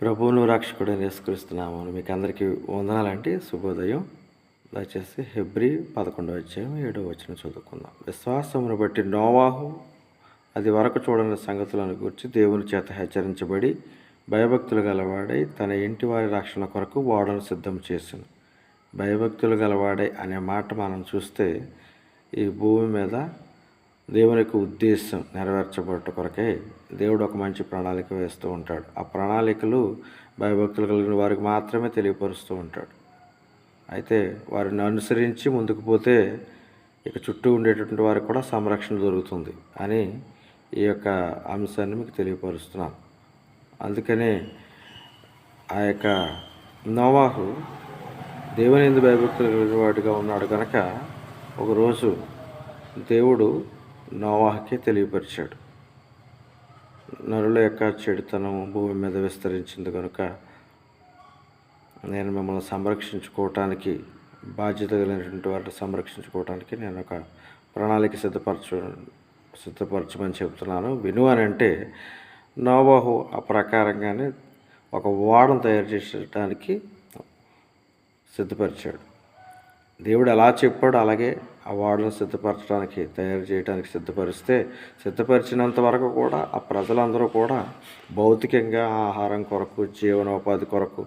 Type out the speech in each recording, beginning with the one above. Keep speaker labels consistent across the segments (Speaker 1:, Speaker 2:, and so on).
Speaker 1: ప్రభువును రక్షకుడు నిస్కరిస్తున్నాము మీకు అందరికీ వందనాలంటే శుభోదయం. దయచేసి హెబ్రి పదకొండో అధ్యాయం ఏడో వచ్చిన చదువుకుందాం. విశ్వాసమును బట్టి నోవాహు అది వరకు చూడని సంగతులను గురించి దేవుని చేత హెచ్చరించబడి భయభక్తులు గలవాడై తన ఇంటి వారి రక్షణ కొరకు ఓడను సిద్ధం చేసింది భయభక్తులు గలవాడై అనే మాట మనం చూస్తే ఈ భూమి మీద దేవుని యొక్క ఉద్దేశం నెరవేర్చబడట కొరకే దేవుడు ఒక మంచి ప్రణాళిక వేస్తూ ఉంటాడు. ఆ ప్రణాళికలు భయభక్తులు కలిగిన వారికి మాత్రమే తెలియపరుస్తూ ఉంటాడు. అయితే వారిని అనుసరించి ముందుకు పోతే ఇక చుట్టూ ఉండేటటువంటి వారికి కూడా సంరక్షణ దొరుకుతుంది అని ఈ యొక్క అంశాన్ని మీకు తెలియపరుస్తున్నాను. అందుకనే ఆ యొక్క నోవాహు దేవుని ఎందు భయభక్తులు కలిగిన వాడిగా ఉన్నాడు కనుక ఒకరోజు దేవుడు నోవాహకి తెలియపరిచాడు. నరుల యొక్క చెడుతనం భూమి మీద విస్తరించింది కనుక నేను మిమ్మల్ని సంరక్షించుకోవటానికి బాధ్యత కలిగినటువంటి వారిని సంరక్షించుకోవటానికి నేను ఒక ప్రణాళిక సిద్ధపరచు సిద్ధపరచమని చెబుతున్నాను విను అని అంటే నోవాహు ఆ ప్రకారంగానే ఒక ఓడను తయారు చేసడానికి సిద్ధపరిచాడు. దేవుడు ఎలా చెప్పాడో అలాగే ఆ వాడను సిద్ధపరచడానికి తయారు చేయడానికి సిద్ధపరిస్తే సిద్ధపరిచినంత వరకు కూడా ఆ ప్రజలందరూ కూడా భౌతికంగా ఆహారం కొరకు జీవనోపాధి కొరకు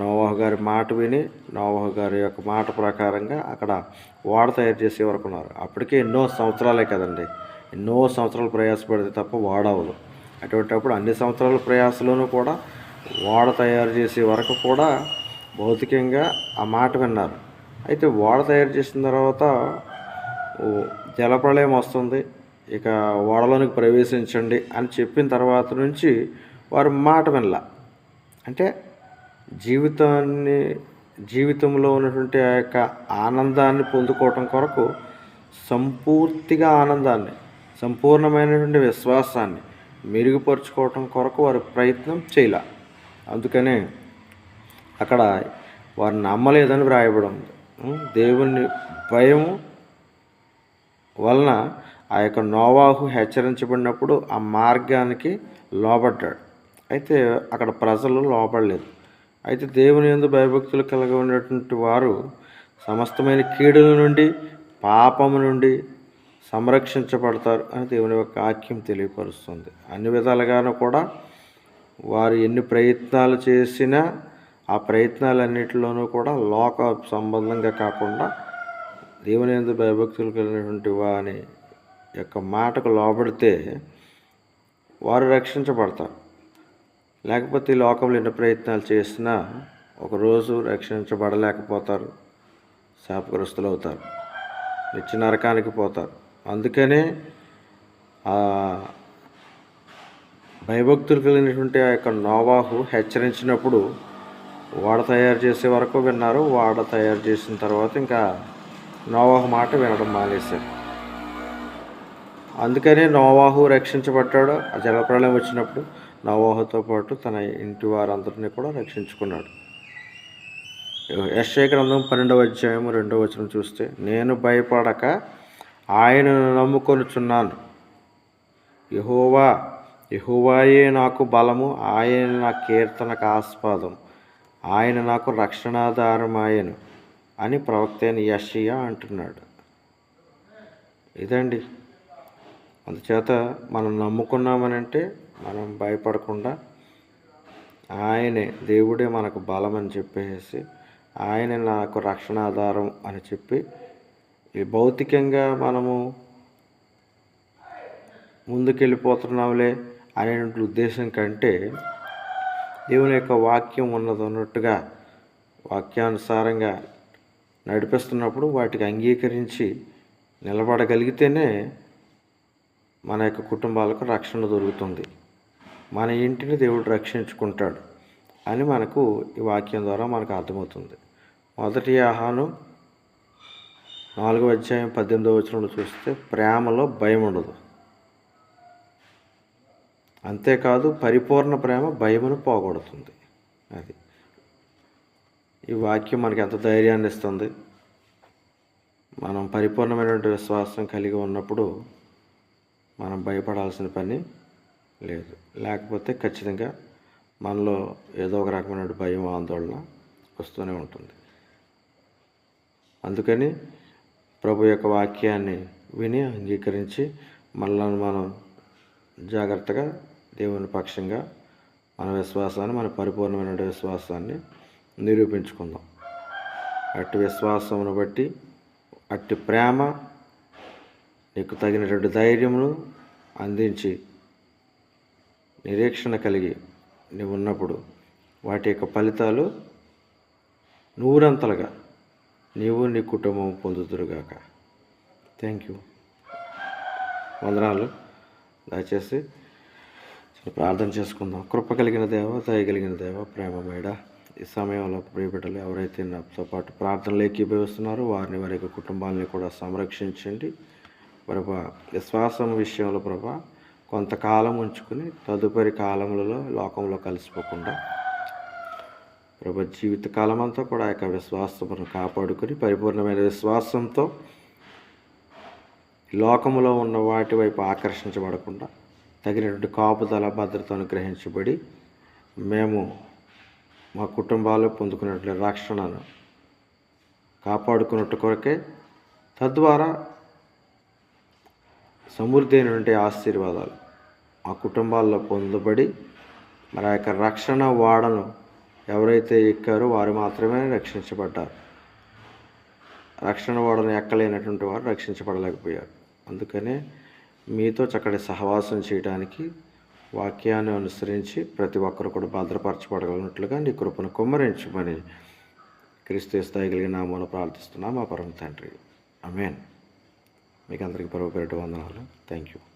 Speaker 1: నోవాహు గారి మాట విని నోవాహు గారి యొక్క మాట ప్రకారంగా అక్కడ వాడ తయారు చేసే వరకు ఉన్నారు. అప్పటికే ఎన్నో సంవత్సరాలే కదండి. ఎన్నో సంవత్సరాలు ప్రయాసపడితే తప్ప వాడవదు అటువంటిప్పుడు అన్ని సంవత్సరాల ప్రయాసలోనూ కూడా వాడ తయారు చేసే వరకు కూడా భౌతికంగా ఆ మాట విన్నారు. అయితే ఓడ తయారు చేసిన తర్వాత ఓ జలప్రళయం వస్తుంది. ఇక ఓడలోనికి ప్రవేశించండి అని చెప్పిన తర్వాత నుంచి వారు మాట వినల. అంటే జీవితాన్ని జీవితంలో ఉన్నటువంటి ఆ యొక్క ఆనందాన్ని పొందుకోవటం కొరకు సంపూర్తిగా ఆనందాన్ని సంపూర్ణమైనటువంటి విశ్వాసాన్ని మెరుగుపరుచుకోవటం కొరకు వారు ప్రయత్నం చేయలే. అందుకనే అక్కడ వారు నమ్మలేదని వ్రాయబడి ఉంది. దేవుని భయం వలన ఆ యొక్క నోవాహు హెచ్చరించబడినప్పుడు ఆ మార్గానికి లోబడ్డాడు. అయితే అక్కడ ప్రజలు లోబడలేదు. అయితే దేవుని ఎందు భయభక్తులు కలిగి ఉన్నటువంటి వారు సమస్తమైన కీడుల నుండి పాపము నుండి సంరక్షించబడతారు అని దేవుని యొక్క వాక్యం తెలియపరుస్తుంది. అన్ని విధాలుగాను కూడా వారు ఎన్ని ప్రయత్నాలు చేసినా ఆ ప్రయత్నాలన్నిటిలోనూ కూడా లోక సంబంధంగా కాకుండా దేవుని ఎందు భయభక్తులు కలిగినటువంటి వాని యొక్క మాటకు లోబడితే వారు రక్షించబడతారు. లేకపోతే ఈ లోకంలో ఎన్ని ప్రయత్నాలు చేసినా ఒకరోజు రక్షించబడలేకపోతారు. శాపగ్రస్తులు అవుతారు. నిత్య నరకానికి పోతారు. అందుకనే ఆ భయభక్తులు కలిగినటువంటి ఆ యొక్క నోవాహు హెచ్చరించినప్పుడు వాడ తయారు చేసే వరకు విన్నారు. వాడ తయారు చేసిన తర్వాత ఇంకా నోవాహు మాట వినడం మానేశారు. అందుకనే నోవాహు రక్షించబడ్డాడు. ఆ జలప్రళయం వచ్చినప్పుడు నోవాహుతో పాటు తన ఇంటి వారందరినీ కూడా రక్షించుకున్నాడు. యశ్వ గ్రంథం పన్నెండవ అధ్యాయం రెండవ వచనం చూస్తే నేను భయపడక ఆయనను నమ్ముకొనుచున్నాను. యహోవా యహోవాయే నాకు బలము ఆయన నా కీర్తనకు ఆస్పాదం ఆయన నాకు రక్షణాధారమాయను అని ప్రవక్త అయిన యషియా అంటున్నాడు. ఇదండి. అందుచేత మనం నమ్ముకున్నామనంటే మనం భయపడకుండా ఆయనే దేవుడే మనకు బలం అని చెప్పేసి ఆయన నాకు రక్షణాధారం అని చెప్పి ఈ భౌతికంగా మనము ముందుకెళ్ళిపోతున్నాంలే అనే ఉద్దేశం కంటే దేవుని యొక్క వాక్యం ఉన్నది ఉన్నట్టుగా వాక్యానుసారంగా నడిపిస్తున్నప్పుడు వాటికి అంగీకరించి నిలబడగలిగితేనే మన యొక్క కుటుంబాలకు రక్షణ దొరుకుతుంది. మన ఇంటిని దేవుడు రక్షించుకుంటాడు అని మనకు ఈ వాక్యం ద్వారా మనకు అర్థమవుతుంది. మొదటి ఆహాను నాలుగో అధ్యాయం పద్దెనిమిదో వచనంలో చూస్తే ప్రేమలో భయం ఉండదు. అంతేకాదు పరిపూర్ణ ప్రేమ భయమును పోగొడుతుంది. అది. ఈ వాక్యం మనకి ఎంత ధైర్యాన్ని ఇస్తుంది? మనం పరిపూర్ణమైనటువంటి విశ్వాసం కలిగి ఉన్నప్పుడు మనం భయపడాల్సిన పని లేదు. లేకపోతే ఖచ్చితంగా మనలో ఏదో ఒక రకమైన భయం ఆందోళన వస్తూనే ఉంటుంది. అందుకని ప్రభు యొక్క వాక్యాన్ని విని అంగీకరించి మనల్ని మనం జాగ్రత్తగా దేవుని పక్షంగా మన విశ్వాసాన్ని మన పరిపూర్ణమైన విశ్వాసాన్ని నిరూపించుకుందాం. అట్టి విశ్వాసమును బట్టి అట్టి ప్రేమ నీకు తగినటువంటి ధైర్యమును అందించి నిరీక్షణ కలిగి నీవు ఉన్నప్పుడు వాటి యొక్క ఫలితాలు నూరంతలుగా నీవు నీ కుటుంబం పొందుతురుగాక థ్యాంక్ యూ వందనాలు. దయచేసి ప్రార్థన చేసుకుందాం. కృప కలిగిన దేవ దయ కలిగిన దేవ ప్రేమమేడ ఈ సమయంలో ప్రియబిడ్డలు ఎవరైతే నాతో పాటు ప్రార్థనలు ఏకీభవిస్తున్నారో వారిని వారి యొక్క కుటుంబాలని కూడా సంరక్షించండి. ప్రభా విశ్వాసం విషయంలో ప్రభా కొంతకాలం ఉంచుకుని తదుపరి కాలములలో లోకంలో కలిసిపోకుండా ప్రభా జీవిత కాలం అంతా కూడా ఆ యొక్క విశ్వాసమును కాపాడుకొని పరిపూర్ణమైన విశ్వాసంతో లోకంలో ఉన్న వాటి వైపు ఆకర్షించబడకుండా తగినటువంటి కాపుదల భద్రతను గ్రహించబడి మేము మా కుటుంబాలు పొందుకున్నట్లు రక్షణను కాపాడుకున్నట్టు కొరకే తద్వారా సమృద్ధి అయినటువంటి ఆశీర్వాదాలు మా కుటుంబాల్లో పొందబడి మరి ఆ యొక్క రక్షణ వాడను ఎవరైతే ఎక్కారో వారు మాత్రమే రక్షించబడ్డారు. రక్షణ వాడను ఎక్కలేనటువంటి వారు రక్షించబడలేకపోయారు. అందుకనే మీతో చక్కటి సహవాసం చేయడానికి వాక్యాన్ని అనుసరించి ప్రతి ఒక్కరు కూడా భద్రపరచబడగలిగినట్లుగా నీ కృపను కుమ్మరించమని క్రీస్తు స్థాయి కలిగిన నామూల ప్రార్థిస్తున్నాం. మా పరమ తండ్రి. అమేన్ మీకు అందరికీ పరవ వందనాలు. Thank you